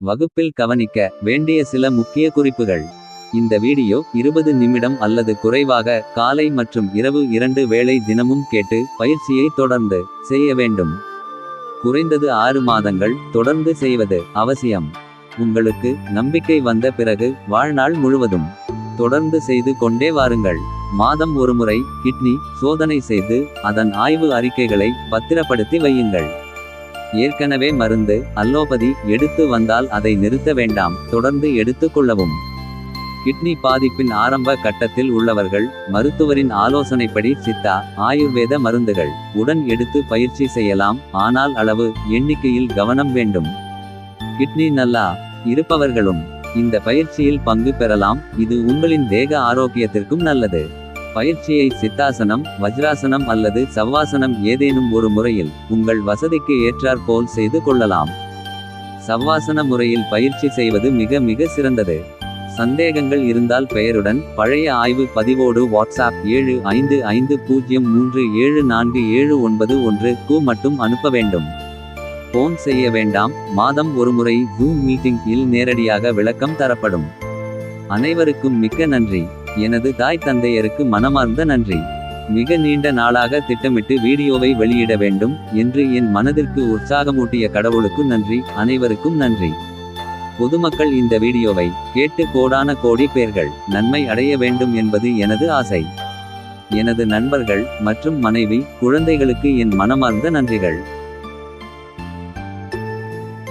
வகுப்பில் கவனிக்க வேண்டிய சில முக்கிய குறிப்புகள். இந்த வீடியோ இருபது நிமிடம் அல்லது குறைவாக காலை மற்றும் இரவு இரண்டு வேளை தினமும் கேட்டு பயிற்சியை தொடர்ந்து செய்ய வேண்டும். குறைந்தது ஆறு மாதங்கள் தொடர்ந்து செய்வது அவசியம். உங்களுக்கு நம்பிக்கை வந்த பிறகு வாழ்நாள் முழுவதும் தொடர்ந்து செய்து கொண்டே வாருங்கள். மாதம் ஒருமுறை கிட்னி சோதனை செய்து அதன் ஆய்வு அறிக்கைகளை பத்திரப்படுத்தி வையுங்கள். ஏற்கனவே மருந்து அல்லோபதி எடுத்து வந்தால் அதை நிறுத்த வேண்டாம். தொடர்ந்து எடுத்துக்கொள்ளவும் கிட்னி பாதிப்பின் ஆரம்ப கட்டத்தில் உள்ளவர்கள் மருத்துவரின் ஆலோசனைப்படி சித்தா ஆயுர்வேத மருந்துகள் உடன் எடுத்து பயிற்சி செய்யலாம் ஆனால் அளவு எண்ணிக்கையில் கவனம் வேண்டும். கிட்னி நல்லா இருப்பவர்களும் இந்த பயிற்சியில் பங்கு பெறலாம் இது உங்களின் தேக ஆரோக்கியத்திற்கும் நல்லது. பயிற்சியை சித்தாசனம் வஜ்ராசனம் அல்லது சவ்வாசனம் ஏதேனும் ஒரு முறையில் உங்கள் வசதிக்கு ஏற்றாற்போல் செய்து கொள்ளலாம். சவ்வாசன முறையில் பயிற்சி செய்வது மிக மிக சிறந்தது. சந்தேகங்கள் இருந்தால் பெயருடன் பழைய ஆய்வு பதிவோடு வாட்ஸ்அப் ஏழு ஐந்து ஐந்து பூஜ்ஜியம் மூன்று ஏழு நான்கு ஏழு ஒன்பது ஒன்று கு மட்டும் அனுப்ப வேண்டும். போன் செய்ய வேண்டாம். மாதம் ஒருமுறை ஜூம் மீட்டிங் இல் நேரடியாக விளக்கம் தரப்படும். அனைவருக்கும் மிக்க நன்றி. எனது தாய் தந்தையருக்கு மனமார்ந்த நன்றி. மிக நீண்ட நாளாக திட்டமிட்டு வீடியோவை வெளியிட வேண்டும் என்று என் மனதிற்கு உற்சாகமூட்டிய கடவுளுக்கு நன்றி. அனைவருக்கும் நன்றி. பொதுமக்கள் இந்த வீடியோவை கேட்டு கோடான கோடி பேர்கள் நன்மை அடைய வேண்டும் என்பது எனது ஆசை. எனது நண்பர்கள் மற்றும் மனைவி குழந்தைகளுக்கு என் மனமார்ந்த நன்றிகள்.